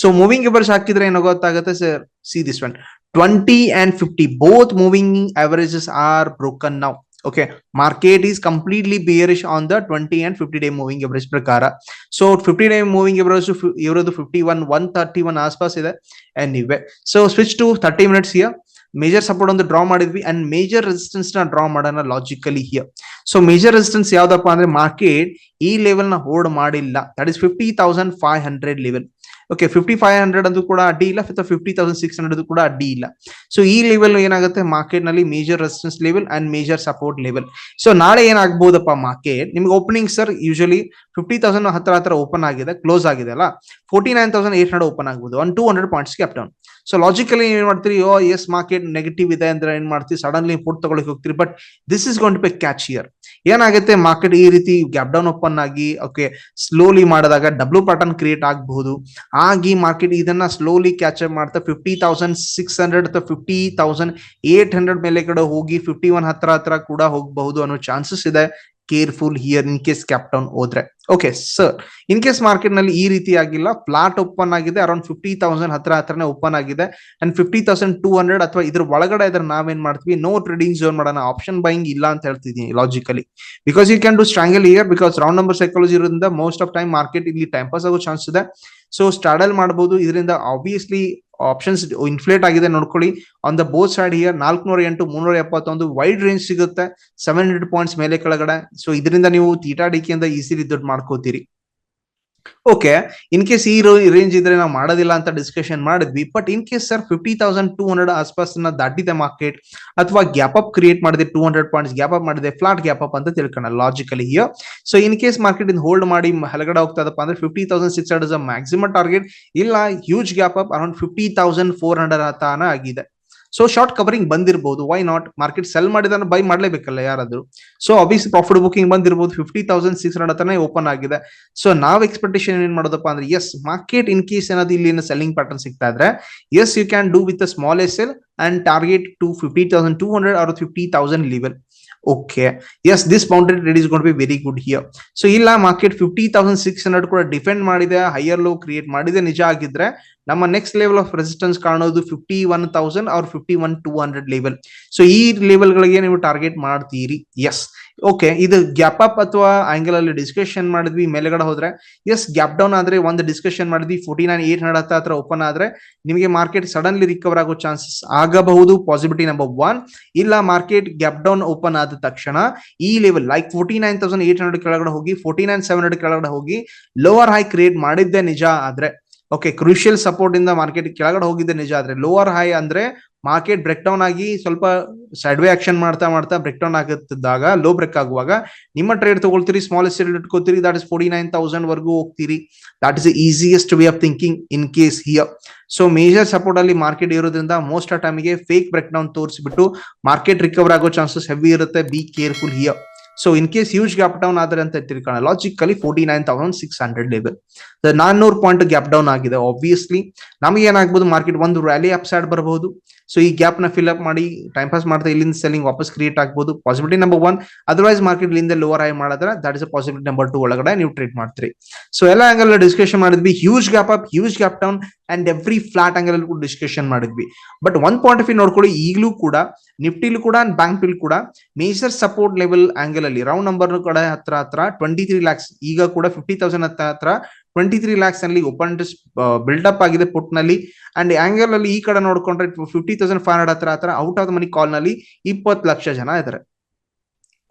so moving averages ಹಾಕಿದ್ರೆ ಏನೋ ಗೊತ್ತಾಗುತ್ತೆ sir see this one twenty and fifty both moving averages are broken now okay market is completely bearish on the twenty and fifty day moving average ಪ್ರಕಾರ so fifty day moving average ಇರೋದು fifty one one thirty one ಆಸ್ಪಾಸ್ ಇದೆ and ಇವೆ so switch to thirty minutes here major support ಒಂದು draw ಮಾಡಿದ್ವಿ and major resistance ನ draw ಮಾಡೋಣ logically here So major resistance ಯಾವ್ದಪ್ಪ ಅಂದ್ರೆ ಮಾರ್ಕೆಟ್ ಈ ಲೆವೆಲ್ನ ಹೋಲ್ಡ್ ಮಾಡಿಲ್ಲ. That is fifty thousand five hundred level okay fifty five hundred ಅದು ಕೂಡ ಅಡ್ಡಿ ಇಲ್ಲ ಫಿಫ್ಟಿ ತೌಸಂಡ್ ಸಿಕ್ಸ್ ಹಂಡ್ರೆಡ್ ಕೂಡ ಅಡ್ಡಿ ಇಲ್ಲ. ಸೊ ಈ ಲೆವೆಲ್ ಏನಾಗುತ್ತೆ? ಮಾರ್ಕೆಟ್ನಲ್ಲಿ major resistance level and major support level so ನಾಳೆ ಏನಾಗಬಹುದಪ್ಪ ಮಾರ್ಕೆಟ್ ನಿಮ್ಗೆ opening sir usually fifty thousand ಹತ್ರ ಹತ್ರ ಓಪನ್ ಆಗಿದೆ ಕ್ಲೋಸ್ ಆಗಿದೆ ಅಲ್ಲ? Forty nine thousand eight hundred open ಆಗ್ಬೋದು. One two hundred points gap down so logically ಏನ್ ಮಾಡ್ತೀರಿ? ಓ ಎಸ್ ಮಾರ್ಕೆಟ್ ನೆಗೆಟಿವ್ ಇದೆ ಅಂದ್ರೆ ಏನ್ ಮಾಡ್ತೀವಿ ಸಡನ್ಲಿ ಫುಡ್ ತಗೊಳಕ್ ಹೋಗ್ತೀರಿ. But this is gone to be catch here ಏನಾಗುತ್ತೆ? ಮಾರ್ಕೆಟ್ ಈ ರೀತಿ ಗ್ಯಾಪ್ ಡೌನ್ ಓಪನ್ ಆಗಿ ಓಕೆ ಸ್ಲೋಲಿ ಮಾಡಿದಾಗ ಡಬ್ಲ್ಯೂ ಪ್ಯಾಟರ್ನ್ ಕ್ರಿಯೇಟ್ ಆಗಬಹುದು. ಆಗಿ ಮಾರ್ಕೆಟ್ ಇದನ್ನ ಸ್ಲೋಲಿ ಕ್ಯಾಚ್ ಅಪ್ ಮಾಡ್ತಾ ಫಿಫ್ಟಿ ತೌಸಂಡ್ ಸಿಕ್ಸ್ ಹಂಡ್ರೆಡ್ ಅಥವಾ ಫಿಫ್ಟಿ ತೌಸಂಡ್ ಏಟ್ ಹಂಡ್ರೆಡ್ ಮೇಲೆ ಕಡೆ ಹೋಗಿ ಫಿಫ್ಟಿ ಒನ್ ಹತ್ರ ಹತ್ರ ಕೂಡ ಹೋಗಬಹುದು ಅನ್ನೋ ಚಾನ್ಸಸ್ ಇದೆ. Careful here in case gap down ಹೋದ್ರೆ. ಓಕೆ ಸರ್ ಇನ್ ಕೇಸ್ ಮಾರ್ಕೆಟ್ನಲ್ಲಿ ಈ ರೀತಿ ಆಗಿಲ್ಲ ಫ್ಲಾಟ್ ಓಪನ್ ಆಗಿದೆ ಅರೌಂಡ್ ಫಿಫ್ಟಿ ತೌಸಂಡ್ ಹತ್ರ ಹತ್ರನೇ ಓಪನ್ ಆಗಿದೆ. And fifty thousand two hundred ಅಥವಾ ಇದ್ರ ಒಳಗಡೆ ಇದ್ರೆ ನಾವೇನ್ ಮಾಡ್ತೀವಿ? ನೋ ಟ್ರೇಡಿಂಗ್ ಜೋನ್ ಮಾಡೋಣ ಆಪ್ಷನ್ ಬೈಯಿಂಗ್ ಇಲ್ಲ ಅಂತ ಹೇಳ್ತಿದ್ದೀನಿ logically because you can do strangle here because round number psychology ಇರೋದ್ರಿಂದ ಮೋಸ್ಟ್ ಆಫ್ ಟೈಮ್ ಮಾರ್ಕೆಟ್ ಇಲ್ಲಿ ಟೈಮ್ ಪಾಸ್ ಆಗೋ ಚಾನ್ಸ್ ಇದೆ. ಸೊ ಸ್ಟಾಡಲ್ ಮಾಡಬಹುದು ಇದರಿಂದ ಆಬ್ವಿಯಸ್ಲಿ ಆಪ್ಷನ್ಸ್ ಇನ್ಫ್ಲೇಟ್ ಆಗಿದೆ ನೋಡ್ಕೊಳ್ಳಿ. On the both side here ನಾಲ್ಕುನೂರ ಎಂಟು ಮುನ್ನೂರ ಎಪ್ಪತ್ತೊಂದು ವೈಡ್ ರೇಂಜ್ ಸಿಗುತ್ತೆ. ಸೆವೆನ್ ಹಂಡ್ರೆಡ್ ಪಾಯಿಂಟ್ಸ್ ಮೇಲೆ ಕೆಳಗಡೆ. ಸೊ ಇದರಿಂದ ನೀವು ತೀಟಾ ಡಿಕೆಯಿಂದ ಈಸಿಲಿ ದುಡ್ಡು ಮಾಡ್ಕೋತೀರಿ. ಓಕೆ ಇನ್ ಕೇಸ್ ಈ ರೇಂಜ್ ಇದ್ರೆ ನಾವು ಮಾಡೋದಿಲ್ಲ ಅಂತ ಡಿಸ್ಕಷನ್ ಮಾಡಿದ್ವಿ but in case sir fifty thousand two hundred ಆಸ್ಪಾಸ್ ದಾಟಿದೆ ಮಾರ್ಕೆಟ್ ಅಥವಾ ಗ್ಯಾಪ್ ಅಪ್ ಕ್ರಿಯೇಟ್ ಮಾಡಿದೆ two hundred points gap up ಮಾಡಿದೆ ಫ್ಲಾಟ್ ಗ್ಯಾಪ್ ಅಪ್ ಅಂತ ತಿಳ್ಕೊಳ್ಳೋಣ logically here so in case market ಇಂದ ಹೋಲ್ಡ್ ಮಾಡಿ ಹಲಗಡೆ ಹೋಗ್ತದಪ್ಪ ಅಂದ್ರೆ fifty thousand six hundred maximum target ಇಲ್ಲ huge gap up around fifty thousand four hundred ತಾನ ಆಗಿದೆ. ಸೊ ಶಾರ್ಟ್ ಕವರಿಂಗ್ ಬಂದಿರಬಹುದು ವೈ ನಾಟ್ ಮಾರ್ಕೆಟ್ ಸೆಲ್ ಮಾಡಿದ ಬೈ ಮಾಡಲೇಬೇಕಲ್ಲ ಯಾರಾದ್ರೂ. ಸೊ ಅಬಿಸ್ ಪ್ರಾಫಿಟ್ ಬುಕಿಂಗ್ ಬಂದಿರಬಹುದು ಫಿಫ್ಟಿ ತೌಸಂಡ್ ಸಿಕ್ಸ್ ಹಂಡ್ರೆಡ್ ಹತ್ರನೇ ಓಪನ್ ಆಗಿದೆ. ಸೊ ನಾವು ಎಕ್ಸ್ಪೆಕ್ಟೇಷನ್ ಏನ್ ಮಾಡೋದಪ್ಪ ಅಂದ್ರೆ ಎಸ್ ಮಾರ್ಕೆಟ್ ಇನ್ ಕೇಸ್ ಏನಾದ್ರು ಇಲ್ಲಿ ಸೆಲ್ಲಿಂಗ್ ಪ್ಯಾಟರ್ನ್ ಸಿಗ್ತಾ ಇದ್ರೆ yes you can do with small S L and target to fifty thousand two hundred or fifty thousand level okay yes this boundary trade is gonna be very good here so ಇಲ್ಲ market fifty thousand six hundred ಕೂಡ defend ಮಾಡಿದೆ higher low create ಮಾಡಿದೆ, ನಿಜ ಆಗಿದ್ರೆ ನಮ್ಮ next level of resistance ಕಾಣೋದು fifty one thousand ಅವ್ರ fifty one two hundred level so ಈ ಲೆವೆಲ್ ಗಳಿಗೆ ನೀವು ಟಾರ್ಗೆಟ್ ಮಾಡ್ತೀರಿ. ಎಸ್ ಓಕೆ ಇದು ಗ್ಯಾಪ್ ಅಪ್ ಅಥವಾ ಆಂಗಲ್ ಅಲ್ಲಿ ಡಿಸ್ಕಷನ್ ಮಾಡಿದ್ವಿ, ಮೇಲೆಗಡೆ ಹೋದ್ರೆ. ಎಸ್ ಗ್ಯಾಪ್ ಡೌನ್ ಆದ್ರೆ, ಒಂದು ಡಿಸ್ಕಷನ್ ಮಾಡಿದ್ವಿ ಫೋರ್ಟಿ ನೈನ್ ಏಟ್ ಹಂಡ್ರೆಡ್ ಹತ್ರ ಓಪನ್ ಆದ್ರೆ, ನಿಮಗೆ ಮಾರ್ಕೆಟ್ ಸಡನ್ಲಿ ರಿಕವರ್ ಆಗೋ ಚಾನ್ಸಸ್ ಆಗಬಹುದು ಪಾಸಿಬಿಲಿಟಿ ನಂಬರ್ ಒನ್ ಇಲ್ಲ ಮಾರ್ಕೆಟ್ ಗ್ಯಾಪ್ ಡೌನ್ ಓಪನ್ ಆದ ತಕ್ಷಣ, ಈ level like forty nine thousand eight hundred ಕೆಳಗಡೆ ಹೋಗಿ ಫೋರ್ಟಿ ನೈನ್ ಸೆವೆನ್ ಹಂಡ್ರೆಡ್ ಕೆಳಗಡೆ ಹೋಗಿ ಲೋವರ್ ಹೈ ಕ್ರಿಯೇಟ್ ಮಾಡಿದ್ದೆ ನಿಜ ಆದ್ರೆ ಓಕೆ ಕ್ರೂಷಿಯಲ್ ಸಪೋರ್ಟ್ ಇಂದ ಮಾರ್ಕೆಟ್ ಕೆಳಗಡೆ ಹೋಗಿದ್ದೆ ನಿಜ ಆದ್ರೆ ಲೋವರ್ ಹೈ ಅಂದ್ರೆ ಮಾರ್ಕೆಟ್ ಬ್ರೇಕ್ ಡೌನ್ ಆಗಿ ಸ್ವಲ್ಪ ಸೈಡ್ ವೇ ಆಕ್ಷನ್ ಮಾಡ್ತಾ ಮಾಡ್ತಾ ಬ್ರೇಕ್ ಡೌನ್ ಆಗುತ್ತಿದ್ದಾಗ ಲೋ ಬ್ರೇಕ್ ಆಗುವಾಗ, ನಿಮ್ಮ ಟ್ರೇಡ್ ತಗೊಳ್ತೀರಿ small estate ಇಟ್ಕೋತೀರಿ that is forty nine thousand ವರ್ಗೂ ಹೋಗ್ತೀರಿ. That is easiest way of thinking in case here so major support ಅಲ್ಲಿ ಮಾರ್ಕೆಟ್ ಇರೋದ್ರಿಂದ ಮೋಸ್ಟ್ ಆಫ್ ಟೈಮ್ಗೆ ಫೇಕ್ ಬ್ರೇಕ್ ಡೌನ್ ತೋರಿಸ್ಬಿಟ್ಟು ಮಾರ್ಕೆಟ್ ರಿಕವರ್ ಆಗೋ ಚಾನ್ಸಸ್ ಹೆವಿ ಇರುತ್ತೆ. Be careful here so in case huge gap down ಆದ್ರೆ ಅಂತ ತಿಳ್ಕೊಳ್ಳೋಣ logically forty nine thousand six hundred level ನಾನ್ನೂರು ಪಾಯಿಂಟ್ ಗ್ಯಾಪ್ ಡೌನ್ ಆಗಿದೆ ಆಬ್ವಿಯಸ್ಲಿ ನಮಗೆ ಏನಾಗ್ಬೋದು ಮಾರ್ಕೆಟ್ ಒಂದು ರ್ಯಾಲಿ ಅಪ್ ಸೈಡ್ ಬರಬಹುದು ಸೊ ಈ ಗ್ಯಾಪ್ನ ಫಿಲ್ ಅಪ್ ಮಾಡಿ ಟೈಮ್ ಪಾಸ್ ಮಾಡ್ತಾ ಇಲ್ಲಿಂದ ಸೆಲ್ಲಿಂಗ್ ವಾಪಸ್ ಕ್ರಿಯೇಟ್ ಆಗ್ಬೋದು. Possibility number one otherwise market ಇಲ್ಲಿಂದ ಲೋವರ್ ಹೈ ಮಾಡಿದ್ರೆ that is possibility number two ಒಳಗಡೆ ನೀವು ಟ್ರೇಡ್ ಮಾಡ್ತೀರಿ. ಸೊ ಎಲ್ಲ ಆಂಗಲ್ ಡಿಸ್ಕಷನ್ ಮಾಡಿದ್ವಿ. Huge gap up huge gap down and every flat angle ಅಲ್ಲಿ ಕೂಡ ಡಿಸ್ಕಷನ್ ಮಾಡಿದ್ವಿ. But one point of view ನೋಡ್ಕೊಳ್ಳಿ, ಈಗಲೂ ಕೂಡ ನಿಫ್ಟಿಲು ಕೂಡ ಅಂಡ್ ಬ್ಯಾಂಕ್ ಪಿಲ್ ಕೂಡ ಮೇಜರ್ ಸಪೋರ್ಟ್ ಲೆವೆಲ್ ಆಂಗಲ್ ಅಲ್ಲಿ ರೌಂಡ್ ನಂಬರ್ ಕಡೆ ಹತ್ರ ಹತ್ರ ಟ್ವೆಂಟಿ ತ್ರೀ ಲ್ಯಾಕ್ಸ್ ಈಗ ಕೂಡ ಫಿಫ್ಟಿ ತೌಸಂಡ್ ಹತ್ರ ಹತ್ರ ಟ್ವೆಂಟಿ ತ್ರೀ ಲ್ಯಾಕ್ಸ್ನಲ್ಲಿ ಓಪನ್ ಅಪ್ ಆಗಿದೆ ಪುಟ್ನಲ್ಲಿ ಅಂಡ್ ಆಂಗಲ್ ಅಲ್ಲಿ ಈ ಕಡೆ ನೋಡ್ಕೊಂಡ್ರೆ ಫಿಫ್ಟಿ ತೌಸಂಡ್ ಫೈವ್ ಹಂಡ್ರೆಡ್ ಹತ್ರ ಹತ್ರ ಔಟ್ ಆಫ್ ಮನಿ ಕಾಲ್ನಲ್ಲಿ ಇಪ್ಪತ್ತು ಲಕ್ಷ ಜನ ಇದ್ದಾರೆ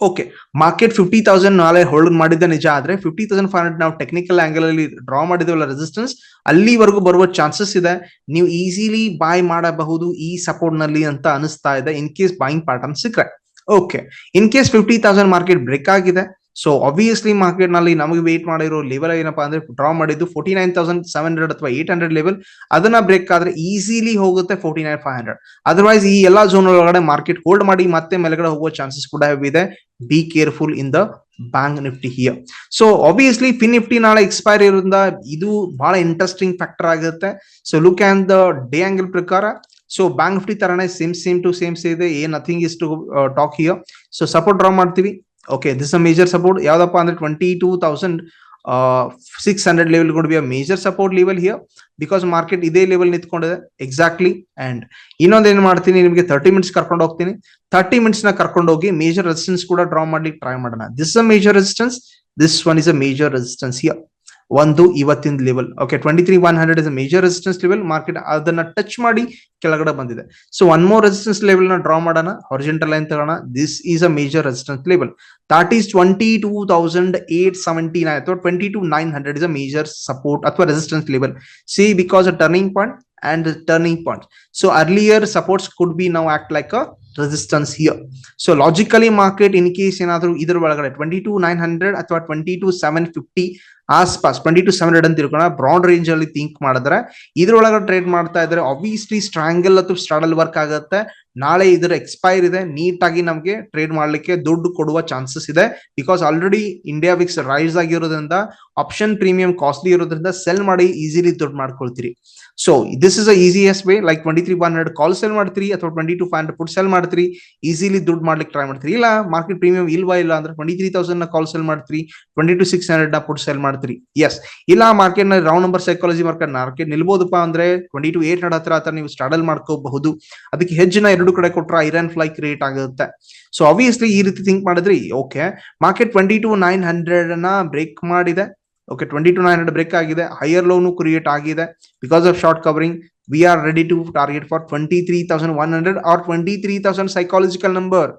ಓಕೆ ಮಾರ್ಕೆಟ್ ಫಿಫ್ಟಿ ತೌಸಂಡ್ ನಾಳೆ ಹೋಲ್ಡ್ ಮಾಡಿದ್ದ ನಿಜ ಆದ್ರೆ ಫಿಫ್ಟಿ ತೌಸಂಡ್ ಫೈವ್ ಹಂಡ್ರೆಡ್ ನಾವು ಟೆಕ್ನಿಕಲ್ ಆಂಗಲ್ ಅಲ್ಲಿ ಡ್ರಾ ಮಾಡಿದ್ವಲ್ಲ ರೆಸಿಸ್ಟೆನ್ಸ್ ಅಲ್ಲಿವರೆಗೂ ಬರುವ ಚಾನ್ಸಸ್ ಇದೆ. ನೀವು ಈಸಿಲಿ ಬಾಯ್ ಮಾಡಬಹುದು ಈ ಸಪೋರ್ಟ್ನಲ್ಲಿ ಅಂತ ಅನಿಸ್ತಾ ಇದೆ ಇನ್ ಕೇಸ್ ಬಾಯಿಂಗ್ ಪ್ಯಾಟರ್ನ್ ಸಿಕ್ಕರೆ okay in case fifty thousand market break ಆಗಿದೆ ಸೊ ಆಬ್ವಿಯಸ್ಲಿ ಮಾರ್ಕೆಟ್ನಲ್ಲಿ ನಮಗೆ ವೇಟ್ ಮಾಡಿರೋ ಲೆವೆಲ್ ಏನಪ್ಪಾ ಅಂದ್ರೆ ಡ್ರಾ ಮಾಡಿದ್ದು forty nine thousand seven hundred ಅಥವಾ ಏಟ್ ಹಂಡ್ರೆಡ್ ಲೆವೆಲ್ ಅದನ್ನ ಬ್ರೇಕ್ ಆದ್ರೆ ಈಸಿಲಿ ಹೋಗುತ್ತೆ forty nine five hundred otherwise ಈ ಎಲ್ಲಾ ಝೋನ್ ಒಳಗಡೆ ಮಾರ್ಕೆಟ್ ಹೋಲ್ಡ್ ಮಾಡಿ ಮತ್ತೆ ಮೇಲ್ಗಡೆ ಹೋಗುವ ಚಾನ್ಸಸ್ ಕೂಡ ಇದೆ. Be careful in the Bank Nifty here so obviously Fin Nifty ನಾಳೆ ಎಕ್ಸ್ಪೈರ್ ಇರೋದ್ರಿಂದ ಇದು ಬಹಳ ಇಂಟ್ರೆಸ್ಟಿಂಗ್ ಫ್ಯಾಕ್ಟರ್ ಆಗುತ್ತೆ. So look on the day angle ಪ್ರಕಾರ. ಸೊ ಬ್ಯಾಂಕ್ ನಿಫ್ಟಿ ತರನೇ ಸೇಮ್ ಸೇಮ್ ಟು ಸೇಮ್ಸ್ ಇದೆ ಏನ್ nothing is to talk here so support draw ಮಾಡ್ತೀವಿ. Okay this a major support ಯಾವ್ದಪ್ಪ ಅಂದ್ರೆ twenty two thousand six hundred level good be a major support level here because market ಇದೇ level ನಿಂತ್ಕೊಂಡಿದೆ. Exactly and ಇನ್ನೊಂದೇನು ಏನ್ ಮಾಡ್ತೀನಿ, ನಿಮಗೆ thirty minutes ಕರ್ಕೊಂಡು ಹೋಗ್ತೀನಿ. ತರ್ಟಿ ಮಿನಿಟ್ಸ್ನ ಕರ್ಕೊಂಡು ಹೋಗಿ ಮೇಜರ್ ರೆಸಿಸ್ಟೆನ್ಸ್ ಕೂಡ ಡ್ರಾ ಮಾಡ್ಲಿಕ್ಕೆ ಟ್ರೈ ಮಾಡೋಣ. This a major resistance this one is a major resistance here ಒಂದು ಇವತ್ತಿನ level okay twenty three one hundred is major resistance level market ಅದನ್ನ ಟಚ್ ಮಾಡಿ ಕೆಳಗಡೆ ಬಂದಿದೆ. ಸೊ ಒನ್ ಮೋರ್ ರೆಸಿಸ್ಟೆನ್ಸ್ ಲೆವೆಲ್ನ ಡ್ರಾ ಮಾಡೋಣ. ಹೊರಿಜೆಂಟಲ್ ಲೈನ್ ತಗೋಣ. This is a major resistance level that is twenty two thousand eight seventy nine or twenty two nine hundred is a major support or resistance level see because a turning point and turning point so So, earlier supports could be now act like a here so logically market in case ಏನಾದರೂ ಇದ್ರ ಒಳಗಡೆ twenty two nine hundred or twenty two seven fifty ಆಸ್ಪಾಸ್ twenty two seven hundred ಅಂತ ತಿಳ್ಕೊಳ broad range ಅಲ್ಲಿ think ಮಾಡಿದ್ರೆ ಇದ್ರೊಳಗೆ trade ಮಾಡ್ತಾ ಇದ್ರೆ ಆಬ್ವಿಯಸ್ಲಿ ಸ್ಟ್ರಾಂಗಲ್ ಅಥವಾ ಸ್ಟ್ರಾಡಲ್ ವರ್ಕ್ ಆಗುತ್ತೆ. ನಾಳೆ ಇದರ ಎಕ್ಸ್ಪೈರ್ ಇದೆ ನೀಟ್ ಆಗಿ ನಮಗೆ ಟ್ರೇಡ್ ಮಾಡಲಿಕ್ಕೆ ದುಡ್ಡು ಕೊಡುವ ಚಾನ್ಸಸ್ ಇದೆ. Because already India VIX rise ಆಗಿರೋದ್ರಿಂದ ಆಪ್ಷನ್ ಪ್ರೀಮಿಯಂ ಕಾಸ್ಟ್ಲಿ ಇರೋದ್ರಿಂದ ಸೆಲ್ ಮಾಡಿ ಈಸಿಲಿ ದುಡ್ಡು ಮಾಡ್ಕೊಳ್ತೀರಿ. So this is a easiest way like twenty three one hundred call sell ಮಾಡ್ತೀರಿ ಅಥವಾ twenty two five hundred put sell ಮಾಡ್ತೀರಿ ಈಸಿಲಿ ದುಡ್ಡು ಮಾಡ್ಲಿಕ್ಕೆ ಟ್ರೈ ಮಾಡ್ತೀರಿ. ಇಲ್ಲ ಮಾರ್ಕೆಟ್ ಪ್ರೀಮಿಯಂ ಇಲ್ವಾ ಇಲ್ಲ ಅಂದ್ರೆ ಟ್ವೆಂಟಿ ತ್ರೀ ತೌಸಂಡ್ನ ಕಾಲ್ ಸೆಲ್ ಮಾಡ್ತೀರಿ ಟ್ವೆಂಟಿ ಟು ಸಿಕ್ಸ್ ಹಂಡ್ರೆಡ್ನ ಪುಟ್ ಸೆಲ್ ಮಾಡ್ತೀರಿ. ಎಸ್ ಇಲ್ಲ ಮಾರ್ಕೆಟ್ನ round number psychology market market ನಿಲ್ಬೋದಪ್ಪ ಅಂದ್ರೆ ಟ್ವೆಂಟಿ ಟು ಏಟ್ ಹಂಡ್ರೆಡ್ ಹತ್ರ ನೀವು ಸ್ಟಾಡಲ್ ಮಾಡ್ಕೋಬಹುದು. ಅದಕ್ಕೆ ಹೆಚ್ಚಿನ ಎರಡು ಕಡೆ ಕೊಟ್ರೆ ಐರನ್ ಫ್ಲೈ ಕ್ರಿಯೇಟ್ ಆಗುತ್ತೆ. ಸೊ ಆಬ್ವಿಯಸ್ಲಿ ಈ ರೀತಿ ಥಿಂಕ್ ಮಾಡಿದ್ರಿ okay market twenty two nine ಹಂಡ್ರೆಡ್ನ break ಮಾಡಿದೆ. Okay twenty two nine hundred break ಆಗಿದೆ ಹೈಯರ್ ಲೋನು ಕ್ರಿಯೇಟ್ ಆಗಿದೆ. Because of short covering we are ready to target for twenty three thousand one hundred or twenty three thousand psychological number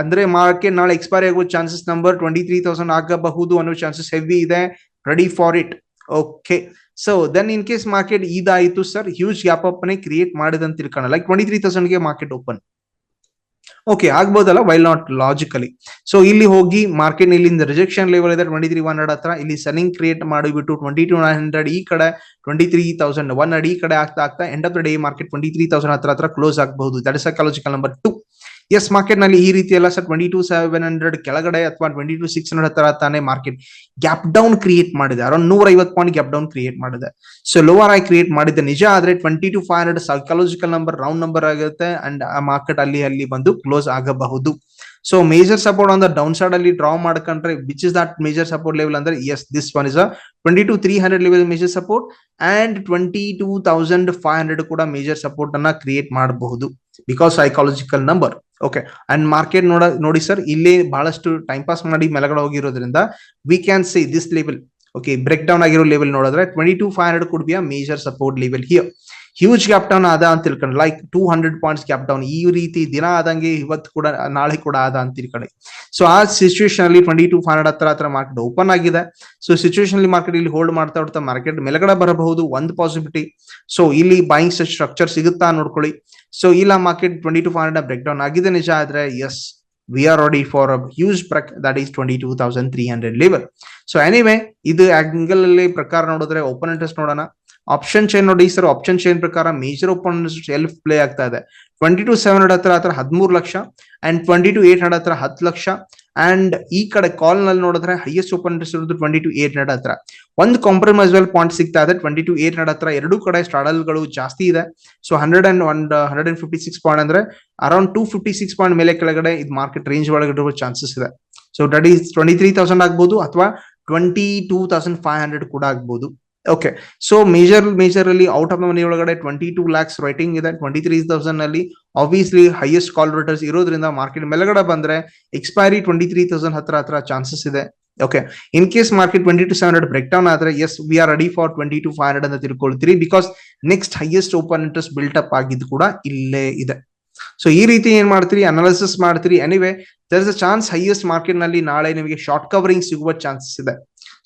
ಅಂದ್ರೆ market ನಾಳೆ expire ಆಗುವ chances number twenty three thousand ಆಗಬಹುದು ಅನ್ನೋ chances heavy ಇದೆ. Ready for it okay so then in case market ಇದಾಯಿತು sir huge gap up ನೇ create ಮಾಡಿದೆ ಅಂತ ತಿಳ್ಕೊಳ್ಳೋಣ. ಲೈಕ್ ಟ್ವೆಂಟಿ ತ್ರೀ ತೌಸಂಡ್ಗೆ ಮಾರ್ಕೆಟ್ ಓಪನ್ ಓಕೆ ಆಗ್ಬೋದಲ್ಲ? ವೈಲ್ ನಾಟ್ ಲಾಜಿಕಲಿ ಸೊ ಇಲ್ಲಿ ಹೋಗಿ ಮಾರ್ಕೆಟ್ ಇಲ್ಲಿಂದ ರಿಜೆಕ್ಷನ್ ಲೆವೆಲ್ ಇದೆ ಟ್ವೆಂಟಿ ತ್ರೀ ಒನ್ ಹಂಡ್ರೆಡ್ ಹತ್ರ. ಇಲ್ಲಿ ಸೆಲ್ಲಿಂಗ್ ಕ್ರಿಯೇಟ್ ಮಾಡಿಬಿಟ್ಟು ಟ್ವೆಂಟಿ ಟು ನೈನ್ ಹಂಡ್ರೆಡ್ ಈ ಕಡೆ twenty three thousand one hundred ಈ ಕಡೆ ಆಗ್ತಾ ಆಗ್ತಾ end of the day market twenty three thousand ಹತ್ರ ಹತ್ರ ಕ್ಲೋಸ್ ಆಗಬಹುದು. That is psychological number two yes ಮಾರ್ಕೆಟ್ನಲ್ಲಿ ಈ ರೀತಿ ಎಲ್ಲ sir twenty two seven hundred ಕೆಳಗಡೆ ಅಥವಾ ಟ್ವೆಂಟಿ ಟು ಸಿಕ್ಸ್ ಹಂಡ್ರೆಡ್ ತರ ತಾನೇ ಮಾರ್ಕೆಟ್ ಗ್ಯಾಪ್ ಡೌನ್ ಕ್ರಿಯೇಟ್ ಮಾಡಿದೆ. ಅರೌಂಡ್ ನೂರ ಐವತ್ತು ಪಾಯಿಂಟ್ ಗ್ಯಾಪ್ ಡೌನ್ ಕ್ರಿಯೇಟ್ ಮಾಡಿದೆ. ಸೊ ಲೋವರ್ ಐ ಕ್ರಿಯೇಟ್ ಮಾಡಿದೆ. ನಿಜ ಆದ್ರೆ twenty two five hundred psychological number round number ಆಗುತ್ತೆ ಅಂಡ್ ಆ ಮಾರ್ಕೆಟ್ ಅಲ್ಲಿ ಅಲ್ಲಿ ಬಂದು ಕ್ಲೋಸ್ ಆಗಬಹುದು. ಸೊ ಮೇಜರ್ ಸಪೋರ್ಟ್ ಅಂದ್ರೆ ಡೌನ್ ಸೈಡ್ ಅಲ್ಲಿ ಡ್ರಾ ಮಾಡ್ಕೊಂಡ್ರೆ which is that major support level ಅಂದ್ರೆ yes this one is a twenty two three hundred level major support and twenty two thousand five hundred ಕೂಡ major support ಅನ್ನ create ಮಾಡಬಹುದು. Because psychological number okay and market ನೋಡ, ನೋಡಿ sir ಇಲ್ಲಿ ಬಹಳಷ್ಟು time pass ಮಾಡಿ ಮೆಲಗಡೆ ಹೋಗಿರೋದ್ರಿಂದ we can see this level okay break down ಆಗಿರೋ ಲೆವೆಲ್ ನೋಡಿದ್ರೆ twenty two five hundred could be a major support level here huge gap down ಆದ ಅಂತ ತಿಳ್ಕೊಂಡು like two hundred points gap down ಈ ರೀತಿ ದಿನ ಆದಂಗೆ ಇವತ್ತು ಕೂಡ, ನಾಳೆ ಕೂಡ ಆದ ಅಂತ ತಿಳ್ಕೊಳ್ಳಿ ಸೊ ಆ ಸಿಚುವೇಶನ್ ಅಲ್ಲಿ ಟ್ವೆಂಟಿ ಟು ಫೈವ್ ಹತ್ರ ಹತ್ರ ಮಾರ್ಕೆಟ್ ಓಪನ್ ಆಗಿದೆ. ಸೊ ಸಿಚುವೇಶನ್ ಅಲ್ಲಿ ಮಾರ್ಕೆಟ್ ಇಲ್ಲಿ ಹೋಲ್ಡ್ ಮಾಡ್ತಾ ಹೋಗ್ತಾ ಮಾರ್ಕೆಟ್ ಮೇಲ್ಗಡೆ ಬರಬಹುದು, ಒಂದು ಪಾಸಿಬಿಲಿಟಿ ಸೊ ಇಲ್ಲಿ ಬೈಯಿಂಗ್ ಸ್ಟ್ರಕ್ಚರ್ ಸಿಗುತ್ತಾ ನೋಡ್ಕೊಳ್ಳಿ. ಸೊ ಇಲ್ಲ market twenty two five break down ಆಗಿದೆ ನಿಜ ಆದ್ರೆ yes we are ready for a huge that is twenty two thousand three hundred level so anyway ಇದು ಆಂಗಲ್ ಅಲ್ಲಿ ಪ್ರಕಾರ ನೋಡಿದ್ರೆ ಓಪನ್ ಇಂಟ್ರೆಸ್ಟ್ ನೋಡೋಣ. ಆಪ್ಷನ್ ಚೈನ್ ನೋಡಿ ಸರ್ ಆಪ್ಷನ್ ಚೈನ್ ಪ್ರಕಾರ ಮೇಜರ್ ಓಪನ್ ಸೆಲ್ಫ್ ಪ್ಲೇ ಆಗ್ತಾ ಇದೆ. ಟ್ವೆಂಟಿ ಟು ಸೆವೆನ್ ಹಂಡ್ರೆಡ್ ಹತ್ರ ಆತರ ಹದಿಮೂರು lakh and twenty two eight hundred ಹತ್ರ ಹತ್ತು ಲಕ್ಷ ಅಂಡ್ ಈ ಕಡೆ ಕಾಲ್ನಲ್ಲಿ ನೋಡಿದ್ರೆ ಹೈಯೆಸ್ಟ್ ಓಪನ್ ಇಂಟ್ರೆಸ್ಟ್ ಇರೋದು ಟ್ವೆಂಟಿ ಟು ಏಟ್ ಹಂಡ್ರೆಡ್ ಹತ್ರ. ಒಂದು ಕಾಂಪ್ರಮೈಸ್ ವೆಲ್ ಪಾಯಿಂಟ್ ಸಿಗ್ತಾ ಇದೆ. ಟ್ವೆಂಟಿ ಟು ಏಟ್ ಹಂಡ್ರೆಡ್ ಹತ್ರ ಎರಡು ಕಡೆ ಸ್ಟಾಡಲ್ಗಳು ಜಾಸ್ತಿ ಇದೆ. So hundred and one hundred and fifty six point ಅಂದ್ರೆ around two fifty six point ಮೇಲೆ ಕೆಳಗಡೆ ಇದು ಮಾರ್ಕೆಟ್ ರೇಂಜ್ ಒಳಗೆ ಇರುವ ಚಾನ್ಸಸ್ ಇದೆ. So is twenty three thousand ಆಗ್ಬೋದು ಅಥವಾ twenty two thousand five hundred ಕೂಡ ಆಗ್ಬೋದು. ಓಕೆ ಸೊ ಮೇಜರ್ ಮೇಜರ್ ಅಲ್ಲಿ ಔಟ್ ಆಫ್ ದ ಮನಿ ಒಳಗಡೆ ಟ್ವೆಂಟಿ ಟೂ ಲ್ಯಾಕ್ಸ್ ರೈಟಿಂಗ್ ಇದೆ. ಟ್ವೆಂಟಿ ತ್ರೀ ತೌಸಂಡ್ನಲ್ಲಿ ಆಬ್ವಿಯಸ್ಲಿ ಹೈಯೆಸ್ಟ್ ಕಾಲ್ ರೇಟರ್ಸ್ ಇರೋದ್ರಿಂದ ಮಾರ್ಕೆಟ್ ಮೇಲ್ಗಡೆ ಬಂದ್ರೆ ಎಕ್ಸ್ಪೈರಿ ಟ್ವೆಂಟಿ ತ್ರೀ ತೌಸಂಡ್ ಹತ್ರ ಹತ್ರ ಚಾನ್ಸಸ್ ಇದೆ. Okay in case market twenty two seven hundred break down ಆದ್ರೆ yes we are ready for twenty two five hundred ಅಂತ ತಿಳ್ಕೊಳ್ತೀರಿ because next highest open interest built up ಆಗಿದ್ದು ಕೂಡ ಇಲ್ಲೇ ಇದೆ. So ಈ ರೀತಿ ಏನ್ ಮಾಡ್ತೀರಿ? ಅನಾಲಿಸಿಸ್ ಮಾಡ್ತೀರಿ. Anyway there is a chance highest ಮಾರ್ಕೆಟ್ನಲ್ಲಿ ನಾಳೆ ನಿಮಗೆ ಶಾರ್ಟ್ ಕವರಿಂಗ್ ಸಿಗುವ ಚಾನ್ಸಸ್ ಇದೆ.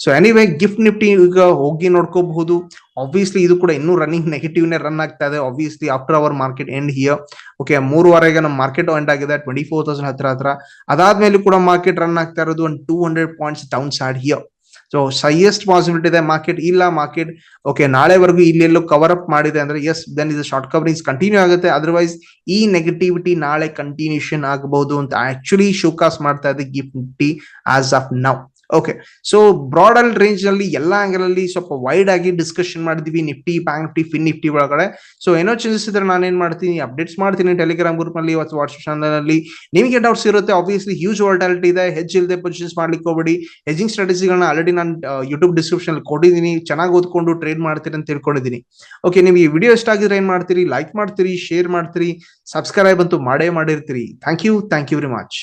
ಸೊ ಎನಿವೆ ಗಿಫ್ಟ್ ನಿಫ್ಟಿ ಈಗ ಹೋಗಿ ನೋಡ್ಕೋಬಹುದು. ಆಬ್ವಿಯಸ್ಲಿ ಇದು ಕೂಡ ಇನ್ನೂ ರನ್ನಿಂಗ್ ನೆಗೆಟಿವ್ ನೇ ರನ್ ಆಗ್ತಾ ಇದೆ. Obviously after our market end here okay ಮೂರುವರೆಗೆ ನಮ್ಮ ಮಾರ್ಕೆಟ್ ಎಂಡ್ ಆಗಿದೆ ಟ್ವೆಂಟಿ ಫೋರ್ ತೌಸಂಡ್ ಹತ್ರ ಹತ್ರ. ಅದಾದ್ಮೇಲೆ ಕೂಡ ಮಾರ್ಕೆಟ್ ರನ್ ಆಗ್ತಾ ಇರೋದು ಒಂದು two hundred points down side here so ಸೈಯೆಸ್ಟ್ possibility ಇದೆ ಮಾರ್ಕೆಟ್ ಇಲ್ಲ ಮಾರ್ಕೆಟ್ ಓಕೆ ನಾಳೆವರೆಗೂ ಇಲ್ಲೆಲ್ಲೋ ಕವರ್ ಅಪ್ ಮಾಡಿದೆ ಅಂದ್ರೆ ಎಸ್ ದೆನ್ ಇದು ಶಾರ್ಟ್ ಕವರಿಂಗ್ಸ್ ಕಂಟಿನ್ಯೂ ಆಗುತ್ತೆ. ಅದರ್ವೈಸ್ ಈ ನೆಗೆಟಿವಿಟಿ ನಾಳೆ ಕಂಟಿನ್ಯೂಷನ್ ಆಗಬಹುದು ಅಂತ ಆಕ್ಚುಲಿ ಶೋಕಾಸ್ ಮಾಡ್ತಾ ಇದೆ GIFT Nifty as of now okay so broader ರೇಂಜ್ನಲ್ಲಿ ಎಲ್ಲಾ ಆಂಗಲ್ ಅಲ್ಲಿ ಸ್ವಲ್ಪ ವೈಡ್ ಆಗಿ ಡಿಸ್ಕಷನ್ ಮಾಡಿದ್ವಿ Nifty Bank Nifty Fin Nifty ಒಳಗಡೆ. ಸೊ ಏನೋ ಚೇಂಜಸ್ ಇದ್ರೆ ನಾನು ಏನ್ ಮಾಡ್ತೀನಿ ಅಪ್ಡೇಟ್ಸ್ ಮಾಡ್ತೀನಿ ಟೆಲಿಗ್ರಾಮ್ ಗ್ರೂಪ್ನಲ್ಲಿ ಅಥವಾ ವಾಟ್ಸ್ಆಪ್ ಚಾನಲ್ನಲ್ಲಿ ನಿಮಗೆ ಡೌಟ್ಸ್ ಇರುತ್ತೆ ಆಬ್ವಿಯಸ್ಲಿ ಹ್ಯೂಜ್ ವಾಲ್ಟಾಲಿಟಿ ಇದೆ ಹೆಜ್ ಇಲ್ಲದೆ ಪೊಸಿಷನ್ಸ್ ಮಾಡ್ಲಿಕ್ಕೆ ಹೋಗಬೇಡಿ. ಹೆಜಿಂಗ್ ಸ್ಟ್ರಾಟಜಿಗಳನ್ನ ಆಲ್ರೆಡಿ ನಾನು ಯೂಟ್ಯೂಬ್ ಡಿಸ್ಕ್ರಿಪ್ಷನ್ ಕೊಟ್ಟಿದ್ದೀನಿ. ಚೆನ್ನಾಗಿ ಓದ್ಕೊಂಡು ಟ್ರೇಡ್ ಮಾಡ್ತೀರಿ ಅಂತ ತಿಳ್ಕೊಂಡಿದ್ದೀನಿ. ಓಕೆ ನೀವು ಈ ವಿಡಿಯೋ ಇಷ್ಟ ಆಗಿದ್ರೆ ಏನ್ ಮಾಡ್ತೀರಿ? ಲೈಕ್ ಮಾಡ್ತೀರಿ ಶೇರ್ ಮಾಡ್ತೀರಿ ಸಬ್ಸ್ಕ್ರೈಬ್ ಅಂತೂ ಮಾಡೇ ಮಾಡಿರ್ತೀರಿ. Thank you thank you very much